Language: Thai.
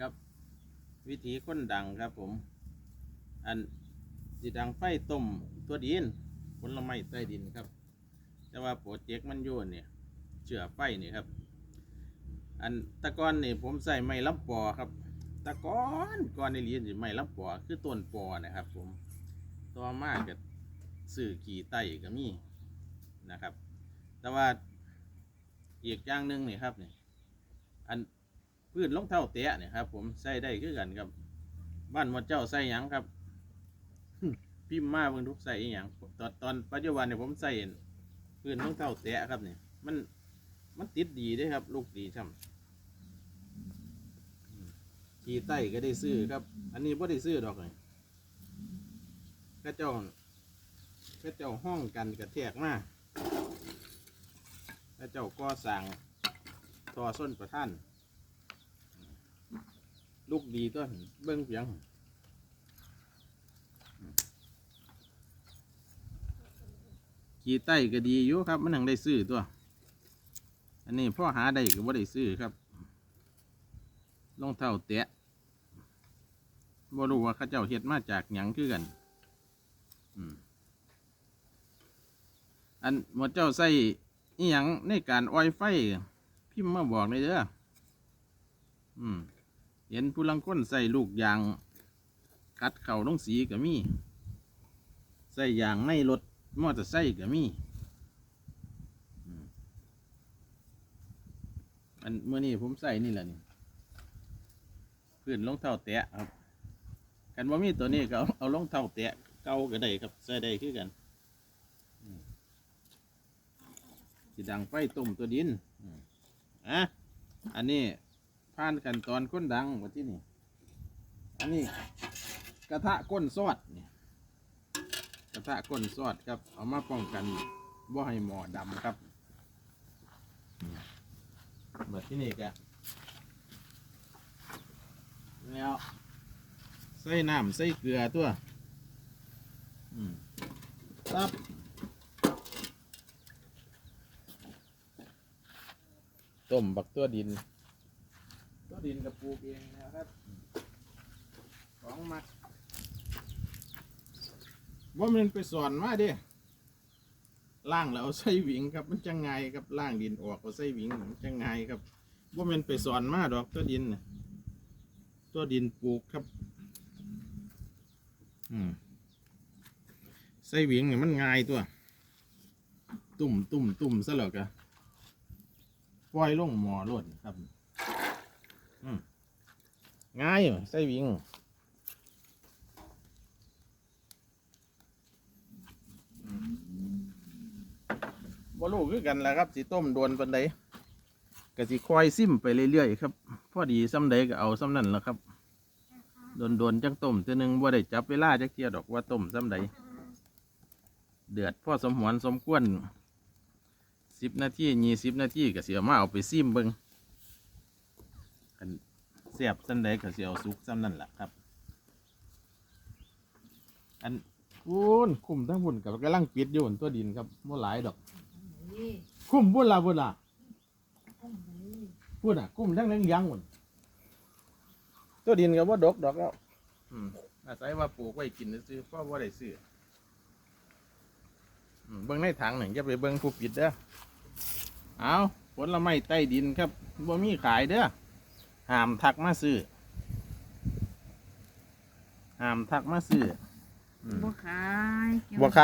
กับ วิธีคนดังครับผม อันสิดังไฟต้มตัวดินผลไม้ใต้ดินครับ แต่ว่าโปรเจกต์มันโยนเนี่ยเชื่อไฟนี่ครับ อันตะกอนนี่ผมใส่ไม้ลำปอครับ ตะกอนก่อนในเรียนสิไม้ลำปอคือต้นปอนะครับ ผมต่อมากับสื่อขี่ไต้ก็มีนะครับ แต่ว่าอีกอย่างหนึ่งนี่ครับนี่อัน พืชรองเท้าแตะเนี่ยครับ ผมใส่ได้คือกันครับบ้านมดเจ้าใส่หยังครับ พิมพ์มาเบิ่งทุกใส่อหย่งตอนตอนปัจจุบันเนี่ยผมใส่พื้นรองเท้าแตะครับเนี่ยมันมันติดดีด้ครับ ลูกดีช่ำขี่ไต้ก็ได้ซื้อครับ อันนี้ไ่ได้ซื้อดอกเลยข้าเจ้าข้าเจ้าห้องกันกระแทกมาข้าเจ้าก็สั่งทอส้นประท่าน ลูกดีต้นเบิ้งเพียงขี่ไต้ก็ดีอยู่ครับ มันยังได้ซื้อตัว อันนี้พ่อหาได้ก็บ่ได้ซื้อครับรองเท้าแตะบ่รู้ว่าข้าเจ้าเฮ็ดมาจากหยังคือกันอันหมดเจ้าใส่อีหยังในการอ้อยไฟ พิมพ์มาบอกเลยเด้ออืม เห็นผู้ลังคนใส่ลูกยางคัดเข่าลงสีก็มีใส่ยางในรถมอเตอร์ไซค์ก็มีอืมอันเมื่อนี้ผมใส่นี่แหละนี่พื้นรองเท้าแตะครับกันว่ามีตัวนี้ก็เอาเอารองเท้าแตะเก่าก็ได้ครับใส่ได้คือกันสิดังไฟต้มตัวดินอะอันนี้ ผ่านขั้นตอนก้นดังว่าที่นี่ อันนี้กระทะก้นซอดนี่กระทะก้นซอดครับ เอามาป้องกันบ่ให้หมอดำครับแบบที่นี่แกแล้วใส่น้ำใส่เกลือตัวอืมตับต้มบักตัวดิน ดินกับปลูกเองนะครับ ของมักว่ามันไปสอนมาด้ล่างแล้วเอาใส่หวิงครับมันจะไงครับล่างดินออกเอาใส่หวิงมันจะไงครับว่ามันไปสอนมาดอกตัวดินน่ะตัวดินปลูกครับ อืมใส่หวิงเนี่ยมันง่ายตัว ตุ่มตุ่มตุ่มซะหรอกอะปล่อยลงหมอรดครับ ง่ายใส่วิงบ่รู้คือกันแหละครับสิต้มโดนปันใดก็สิคอยซิมไปเรื่อยๆครับพอดีซ้ำใดก็เอาซ้ำนั่นแหละครับโดนโดนๆจังต้มเทีนึงบ่าได้จับเวลาจักเทียดอกว่าต้มซ้ำใดเดือดพ่อสมหวนสมควรสิบนาทียี่สิบนาทีก็เสียมาเอาไปซิมเบิง สียบซ้ำใดก็เสียเอาสุกซ้ำนั่นแหละครับ อันคุนคุมทั้งบุญกับกำลังปิดอยู่บนตัวดินครับบ่หลายดอก คุ้มบุญละบุญละพูดอะ คุ้มทั้งนั้นยังหมดตัวดินก็บ่ดกดอกแล้วอืมอาศัยว่าปลูกไว้กินซื้อๆเพราะว่าได้ซื้ออืมเบิ้งในถังหนึ่งจะไปเบิ้งผู้ปิดเด้อเอาผลไม้ใต้ดินครับบ่มีขายเด้อ ห้ามทักมาซื้อห้ามทักมาซื้ออืม บ่ขาย บ่ขาย